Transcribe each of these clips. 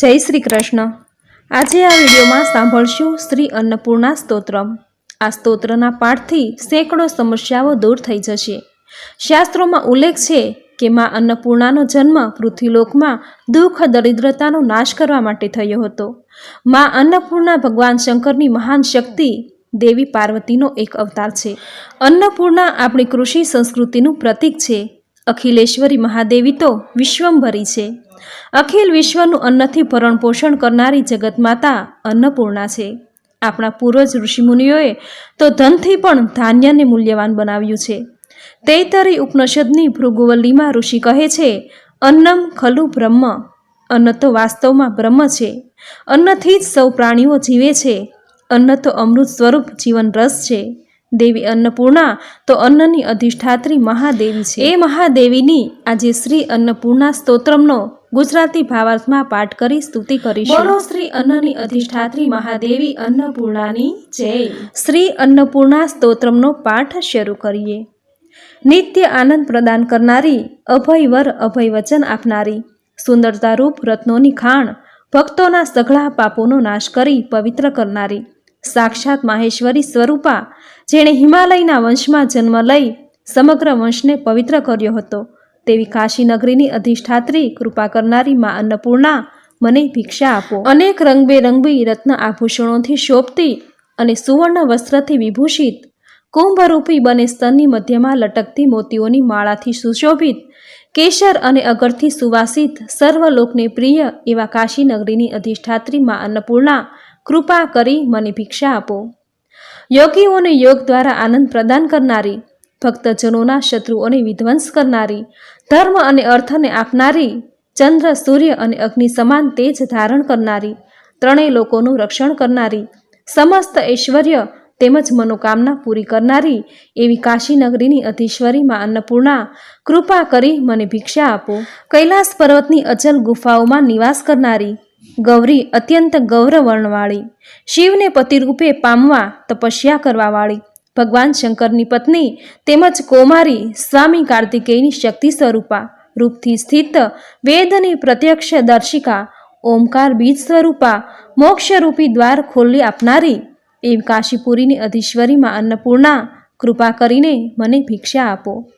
જય શ્રી કૃષ્ણ. આજે આ વિડીયોમાં સાંભળશું શ્રી અન્નપૂર્ણા સ્તોત્રમ. આ સ્તોત્રના પાઠથી સેંકડો સમસ્યાઓ દૂર થઈ જશે. શાસ્ત્રોમાં ઉલ્લેખ છે કે માં અન્નપૂર્ણાનો જન્મ પૃથ્વીલોકમાં દુઃખ, દરિદ્રતાનો નાશ કરવા માટે થયો હતો. માં અન્નપૂર્ણા ભગવાન શંકરની મહાન શક્તિ, દેવી પાર્વતીનો એક અવતાર છે. અન્નપૂર્ણા આપણી કૃષિ સંસ્કૃતિનું પ્રતીક છે. અખિલેશ્વરી મહાદેવી તો વિશ્વંભરી છે. અખિલ વિશ્વનું અન્નથી ભરણપોષણ કરનારી જગતમાતા અન્નપૂર્ણા છે. આપણા પૂર્વજ ઋષિમુનિઓએ તો ધનથી પણ ધાન્યને મૂલ્યવાન બનાવ્યું છે. તૈતરી ઉપનિષદની ભૃગુવલ્લીમાં ઋષિ કહે છે, અન્નમ ખલુ બ્રહ્મ. અન્ન તો વાસ્તવમાં બ્રહ્મ છે. અન્નથી જ સૌ પ્રાણીઓ જીવે છે. અન્ન તો અમૃત સ્વરૂપ જીવન રસ છે. દેવી અન્નપૂર્ણા તો અન્નની અધિષ્ઠાત્રી મહાદેવી છે. એ મહાદેવીની આજે શ્રી અન્નપૂર્ણા સ્તોત્રમનો ગુજરાતી ભાવાર્થમાં પાઠ કરી સ્તુતિ કરીશું. બોલો શ્રી અન્નની અધિષ્ઠાત્રી મહાદેવી અન્નપૂર્ણાની જય. શ્રી અન્નપૂર્ણા સ્તોત્રમનો પાઠ શરૂ કરીએ. નિત્ય આનંદ પ્રદાન કરનારી અભયવર અભય વચન આપનારી સુંદરતારૂપ રત્નોની ખાણ ભક્તોના સઘળા પાપોનો નાશ કરી પવિત્ર કરનારી સાક્ષાત માહેશ્વરી સ્વરૂપા, જેણે હિમાલયના વંશમાં જન્મ લઈ સમગ્ર વંશને પવિત્ર કર્યો હતો. તેવી કાશી નગરીની અધિષ્ઠાત્રી કૃપા કરનારી મા અન્નપૂર્ણા મને ભિક્ષા આપો. અનેક રંગબેરંગી રત્ન આભૂષણોથી શોભતી અને સુવર્ણ વસ્ત્રથી વિભૂષિત, કુંભરૂપી બને સ્તનની મધ્યમાં લટકતી મોતીઓની માળાથી સુશોભિત કેસર અને અગરથી સુવાસિત, સર્વલોકને પ્રિય એવા કાશી નગરીની અધિષ્ઠાત્રી મા અન્નપૂર્ણા કૃપા કરી મને ભિક્ષા આપો. યોગીઓને યોગ દ્વારા આનંદ પ્રદાન કરનારી, ભક્તજનોના શત્રુઓને વિધ્વંસ કરનારી, ધર્મ અને અર્થને આપનારી, ચંદ્ર, સૂર્ય અને અગ્નિ સમાન તેજ ધારણ કરનારી, ત્રણેય લોકોનું રક્ષણ કરનારી, સમસ્ત ઐશ્વર્ય તેમજ મનોકામના પૂરી કરનારી એવી કાશી નગરીની અધીશ્વરીમાં અન્નપૂર્ણા, કૃપા કરી મને ભિક્ષા આપો. કૈલાસ પર્વતની અચલ ગુફાઓમાં નિવાસ કરનારી ગૌરી અત્યંત ગૌરવર્ણવાળી. શિવને પતિરૂપે પામવા તપસ્યા કરવાવાળી. ભગવાન શંકરની પત્ની તેમજ કૌમારી સ્વામી કાર્તિકેયની શક્તિ સ્વરૂપા. રૂપથી સ્થિત વેદની પ્રત્યક્ષ દર્શિકા ઓમકાર બીજ સ્વરૂપા મોક્ષરૂપી દ્વાર ખોલી આપનારી. એવી કાશીપુરીની અધીશ્વરીમાં અન્નપૂર્ણા, કૃપા કરીને મને ભિક્ષા આપો.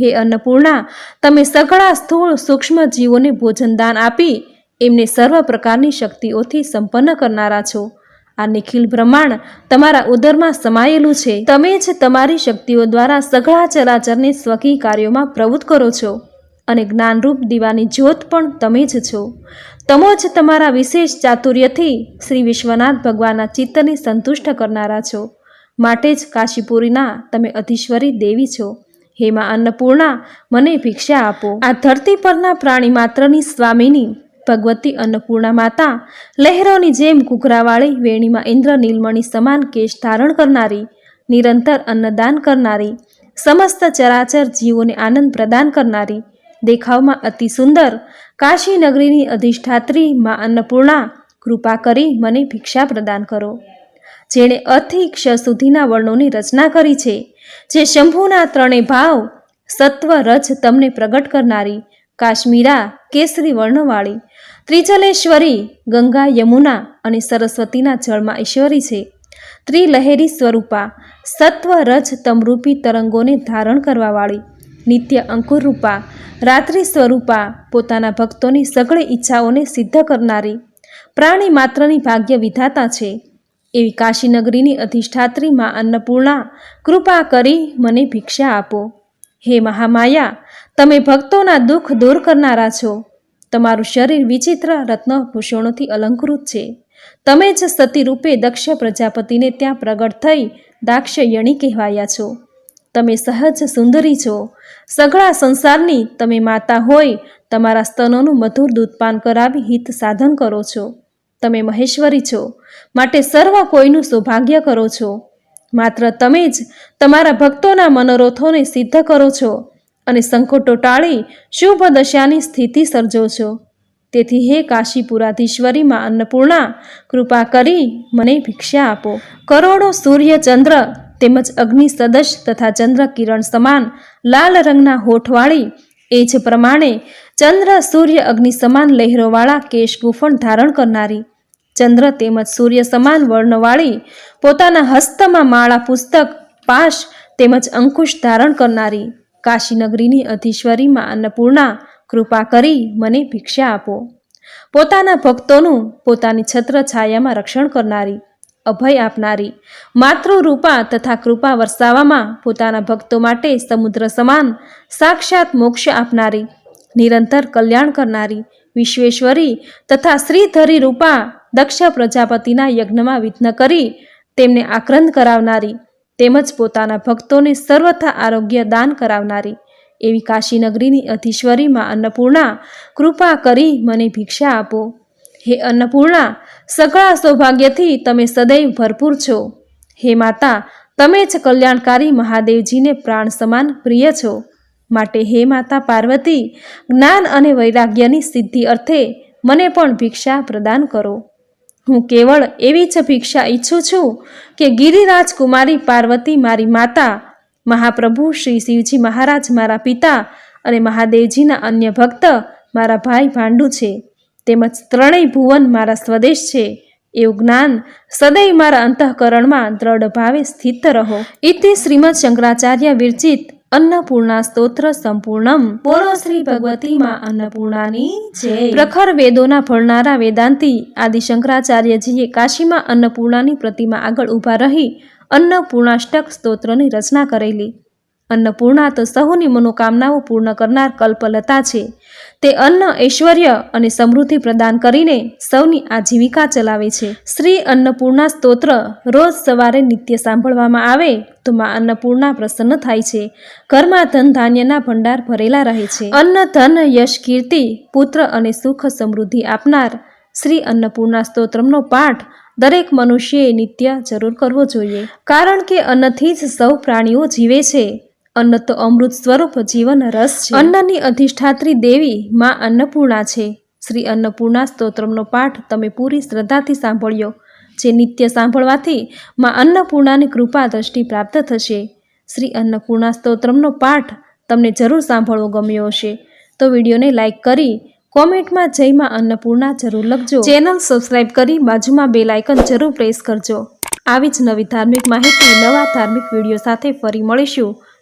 હે અન્નપૂર્ણા, તમે સઘળા સ્થૂળ સૂક્ષ્મ જીવોને ભોજનદાન આપી એમને સર્વ પ્રકારની શક્તિઓથી સંપન્ન કરનારા છો. આ નિખિલ બ્રહ્માંડ તમારા ઉદરમાં સમાયેલું છે. તમે જ તમારી શક્તિઓ દ્વારા સઘળા ચરાચરને સ્વકી કાર્યોમાં પ્રવૃત્ત કરો છો અને જ્ઞાનરૂપ દીવાની જ્યોત પણ તમે જ છો. તમો જ તમારા વિશેષ ચાતુર્યથી શ્રી વિશ્વનાથ ભગવાનના ચિત્તને સંતુષ્ટ કરનારા છો. માટે જ કાશીપુરીના તમે અધીશ્વરી દેવી છો. હે માં અન્નપૂર્ણા, મને ભિક્ષા આપો. આ ધરતી પરના પ્રાણી માત્રની સ્વામીની ભગવતી અન્નપૂર્ણા માતા, લહેરોની જેમ કુકરાવાળી વેણીમાં ઇન્દ્ર નીલમણી સમાન કેશ ધારણ કરનારી, નિરંતર અન્નદાન કરનારી, સમસ્ત ચરાચર જીવોને આનંદ પ્રદાન કરનારી, દેખાવમાં અતિ સુંદર, કાશી નગરીની અધિષ્ઠાત્રી મા અન્નપૂર્ણા, કૃપા કરી મને ભિક્ષા પ્રદાન કરો. જેણે ક્ષ સુધીના વર્ણોની રચના કરી છે, જે શંભુના ત્રણેય ભાવ, સત્વ રજ તમને પ્રગટ કરનારી કાશ્મીરા, કેસરી વર્ણવાળી, ત્રિજલેશ્વરી, ગંગા યમુના અને સરસ્વતીના જળમાં ઈશ્વરી છે. ત્રિલહેરી સ્વરૂપા સત્વ રજ તમરૂપી તરંગોને ધારણ કરવાવાળી, નિત્ય અંકુરરૂપા, રાત્રિ સ્વરૂપા, પોતાના ભક્તોની સગળી ઈચ્છાઓને સિદ્ધ કરનારી, પ્રાણી માત્રની ભાગ્ય વિધાતા છે. એવી કાશીનગરીની અધિષ્ઠાત્રી માં અન્નપૂર્ણા, કૃપા કરી મને ભિક્ષા આપો. હે મહામાયા તમે ભક્તોના દુઃખ દૂર કરનારા છો. તમારું શરીર વિચિત્ર રત્નભૂષણોથી અલંકૃત છે. તમે જ સતી રૂપે દક્ષ પ્રજાપતિને ત્યાં પ્રગટ થઈ દાક્ષયણી કહેવાયા છો. તમે સહજ સુંદરી છો. સઘળા સંસારની તમે માતા હોય, તમારા સ્તનોનું મધુર દૂધપાન કરાવી હિત સાધન કરો છો. તમે મહેશ્વરી છો. માટે સર્વ કોઈનું સૌભાગ્ય કરો છો. માત્ર તમે જ તમારા ભક્તોના મનોરથોને સિદ્ધ કરો છો. અને સંકટો ટાળી શુભ દશાની સ્થિતિ સર્જો છો તેથી હે કાશીપુરાધીશ્વરી માં અન્નપૂર્ણા, કૃપા કરી મને ભિક્ષા આપો. કરોડો સૂર્ય ચંદ્ર તેમજ અગ્નિ સદશ તથા ચંદ્ર કિરણ સમાન લાલ રંગના હોઠવાળી, એ જ પ્રમાણે ચંદ્ર, સૂર્ય, અગ્નિ સમાન લહેરોવાળા કેશ ગુફણ ધારણ કરનારી, ચંદ્ર તેમજ સૂર્ય સમાન વર્ણવાળી, પોતાના હસ્તમાં માળા પુસ્તક, પાશ તેમજ અંકુશ ધારણ કરનારી કાશીનગરીની અધીશ્વરીમાં અન્નપૂર્ણા, કૃપા કરી મને ભિક્ષા આપો. પોતાના ભક્તોનું પોતાની છત્ર છાયામાં રક્ષણ કરનારી, અભય આપનારી માતૃરૂપા તથા કૃપા વરસાવવામાં પોતાના ભક્તો માટે સમુદ્ર સમાન સાક્ષાત મોક્ષ આપનારી, નિરંતર કલ્યાણ કરનારી, વિશ્વેશ્વરી તથા શ્રીધરી રૂપા દક્ષ પ્રજાપતિના યજ્ઞમાં વિઘ્ન કરી તેમને આક્રંદ કરાવનારી તેમજ પોતાના ભક્તોને સર્વથા આરોગ્ય દાન કરાવનારી એવી કાશીનગરીની અધીશ્વરીમાં અન્નપૂર્ણા, કૃપા કરી મને ભિક્ષા આપો. હે અન્નપૂર્ણા સગળા સૌભાગ્યથી તમે સદૈવ ભરપૂર છો. હે માતા, તમે જ કલ્યાણકારી મહાદેવજીને પ્રાણ સમાન પ્રિય છો. માટે હે માતા પાર્વતી, જ્ઞાન અને વૈરાગ્યની સિદ્ધિ અર્થે મને પણ ભિક્ષા પ્રદાન કરો. હું કેવળ એવી જ ભિક્ષા ઈચ્છું છું કે ગિરિરાજ કુમારી પાર્વતી મારી માતા, મહાપ્રભુ શ્રી શિવજી મહારાજ મારા પિતા અને મહાદેવજીના અન્ય ભક્ત મારા ભાઈ ભાંડુ છે. તેમજ ત્રણેય ભુવન મારા સ્વદેશ છે. એવું જ્ઞાન સદૈવ મારા અંતઃકરણમાં દ્રઢ ભાવે સ્થિત રહો. ઇતિ શ્રીમદ શંકરાચાર્ય વિરચિત અન્નપૂર્ણા સ્તોત્ર સંપૂર્ણમ. બોલો શ્રી ભગવતી માં અન્નપૂર્ણાની જય. પ્રખર વેદોના ભણનારા વેદાંતી આદિ શંકરાચાર્યજીએ કાશીમાં અન્નપૂર્ણાની પ્રતિમા આગળ ઊભા રહી અન્નપૂર્ણાષ્ટક સ્તોત્રની રચના કરેલી. અન્નપૂર્ણા તો સહુની મનોકામનાઓ પૂર્ણ કરનાર કલ્પલતા છે. તે અન્ન, ઐશ્વર્ય અને સમૃદ્ધિ પ્રદાન કરીને સૌની આજીવિકા ચલાવે છે. શ્રી અન્નપૂર્ણા સ્તોત્ર રોજ સવારે નિત્ય સાંભળવામાં આવે તો માં અન્નપૂર્ણા પ્રસન્ન થાય છે. ઘરમાં ધન ધાન્યના ભંડાર ભરેલા રહે છે. અન્ન, ધન, યશ, કીર્તિ, પુત્ર અને સુખ સમૃદ્ધિ આપનાર શ્રી અન્નપૂર્ણા સ્તોત્રમનો પાઠ દરેક મનુષ્યએ નિત્ય જરૂર કરવો જોઈએ. કારણ કે અન્નથી જ સૌ પ્રાણીઓ જીવે છે. અન્ન તો અમૃત સ્વરૂપ જીવન રસ છે. અન્નની અધિષ્ઠાત્રી દેવી માં અન્નપૂર્ણા છે. શ્રી અન્નપૂર્ણા સ્તોત્રમનો પાઠ તમે પૂરી શ્રદ્ધાથી સાંભળ્યો, જે નિત્ય સાંભળવાથી માં અન્નપૂર્ણાની કૃપા દ્રષ્ટિ પ્રાપ્ત થશે. શ્રી અન્નપૂર્ણા સ્તોત્રમનો પાઠ તમને જરૂર સાંભળવો ગમ્યો હશે. તો વિડીયોને લાઇક કરી, કોમેન્ટમાં જય માં અન્નપૂર્ણા જરૂર લખજો. ચેનલ સબસ્ક્રાઇબ કરી બાજુમાં બેલ આઇકન જરૂર પ્રેસ કરજો. આવી જ નવી ધાર્મિક માહિતી, નવા ધાર્મિક વીડિયો સાથે ફરી મળીશું.